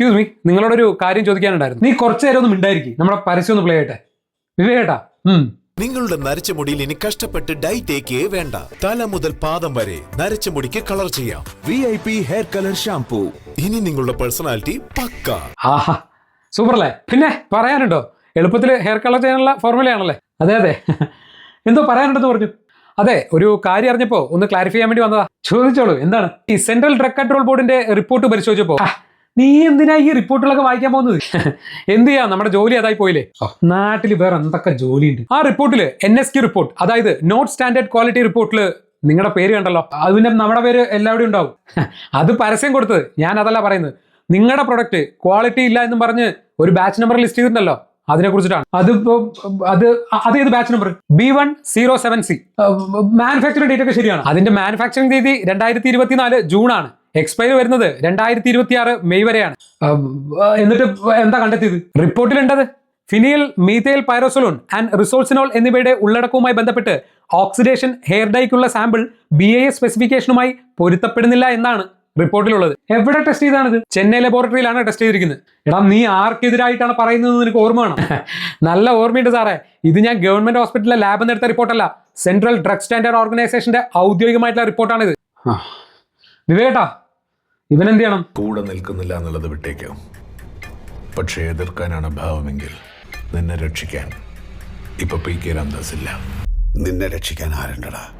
Excuse me നിങ്ങളോട് ഒരു കാര്യം ചോദിക്കാനുണ്ടായിരുന്നു. നീ കുറച്ചു നേരം ഒന്നും ഉണ്ടായിരിക്കും നമ്മുടെ പരസ്യം ഒന്ന് പ്ലേ ചെയ്യട്ടെ. വിവേകേട്ടാ നിങ്ങളുടെ നരച്ച മുടിയിൽ ഇനി കഷ്ടപ്പെട്ട് ഡൈ ടേക്ക് വേണ്ട. തല മുതൽ പാദം വരെ നരച്ച മുടിക്ക് കളർ ചെയ്യാം. V I P hair colour shampoo ഇനി നിങ്ങളുടെ പേഴ്സണാലിറ്റി പക്ക. ആഹാ സൂപ്പർ അല്ലേ? പിന്നെ പറയാനുണ്ടോ? എളുപ്പത്തിൽ ഹെയർ കളർ ചെയ്യാനുള്ള ഫോർമുലയാണല്ലേ അതെ അതെ. എന്തോ പറയാനുണ്ടെന്ന് പറഞ്ഞു. അതെ ഒരു കാര്യം അറിഞ്ഞപ്പോ ഒന്ന് ക്ലാരിഫൈ ചെയ്യാൻ വേണ്ടി വന്നതാ. ചോദിച്ചോളൂ എന്താണ്? ഈ സെൻട്രൽ ഡ്രഗ് കൺട്രോൾ ബോർഡിന്റെ റിപ്പോർട്ട് പരിശോധിച്ചപ്പോ നീ എന്തിനാ ഈ റിപ്പോർട്ടുകളൊക്കെ വായിക്കാൻ പോകുന്നത്? എന്ത് ചെയ്യാം? നമ്മുടെ ജോലി അതായി പോയില്ലേ? നാട്ടിൽ വേറെ എന്തൊക്കെ ജോലിയുണ്ട്? ആ റിപ്പോർട്ടിൽ എൻ എസ് ക്യു റിപ്പോർട്ട് അതായത് നോട്ട് സ്റ്റാൻഡേർഡ് ക്വാളിറ്റി റിപ്പോർട്ടിൽ നിങ്ങളുടെ പേര് കണ്ടല്ലോ. അതിന്റെ നമ്മുടെ പേര് എല്ലാവരുടെയും ഉണ്ടാവും. അത് പരസ്യം കൊടുത്തത്. ഞാൻ അതല്ല പറയുന്നത്. നിങ്ങളുടെ പ്രൊഡക്റ്റ് ക്വാളിറ്റി ഇല്ല എന്നും പറഞ്ഞ് ഒരു ബാച്ച് നമ്പർ ലിസ്റ്റ് ചെയ്തിട്ടുണ്ടല്ലോ. അതിനെ കുറിച്ചിട്ടാണ്. അതിപ്പോ അത് അത് ഏത് batch number B one zero seven C manufacturing date ഒക്കെ ശരിയാണ്. അതിന്റെ മാനുഫാക്ചറിംഗ് തീയതി രണ്ടായിരത്തി ഇരുപത്തിനാല് ജൂൺ ആണ്. എക്സ്പയർ വരുന്നത് രണ്ടായിരത്തി ഇരുപത്തി ആറ് മെയ് വരെയാണ് എന്നിട്ട് എന്താ കണ്ടെത്തിയത്? റിപ്പോർട്ടിലുണ്ടത്. ഫിനിയൽ മീതേൽ പൈറോസലോൺ ആൻഡ് റിസോൾസിനോൾ എന്നിവയുടെ ഉള്ളടക്കവുമായി ബന്ധപ്പെട്ട് ഓക്സിഡേഷൻ ഹെയർ ഡൈക്കുള്ള സാമ്പിൾ ബി എ സ്പെസിഫിക്കേഷനുമായി പൊരുത്തപ്പെടുന്നില്ല എന്നാണ് റിപ്പോർട്ടിലുള്ളത്. എവിടെ ടെസ്റ്റ് ചെയ്താണിത്? ചെന്നൈ ലബോറട്ടറിയിലാണ് ടെസ്റ്റ് ചെയ്തിരിക്കുന്നത്. എടാ നീ ആർക്കെതിരായിട്ടാണ് പറയുന്നത് നിനക്ക് ഓർമ്മ വേണം? നല്ല ഓർമ്മയുണ്ട് സാറേ. ഇത് ഞാൻ ഗവൺമെന്റ് ഹോസ്പിറ്റലിലെ ലാബിൽ നിന്ന് എടുത്ത റിപ്പോർട്ടല്ല. സെൻട്രൽ ഡ്രഗ് സ്റ്റാൻഡേർഡ് ഓർഗനൈസേഷന്റെ ഔദ്യോഗികമായിട്ടുള്ള റിപ്പോർട്ടാണിത്. ആ. ഇവൻ എന്ത് ചെയ്യണം? കൂടെ നിൽക്കുന്നില്ല എന്നുള്ളത് വിട്ടേക്കോ. പക്ഷേ എതിർക്കാനാണ് ഭാവമെങ്കിൽ നിന്നെ രക്ഷിക്കാൻ. ഇപ്പൊ പി കെ രാംദാസ് ഇല്ല നിന്നെ രക്ഷിക്കാൻ ആരുണ്ടടാ?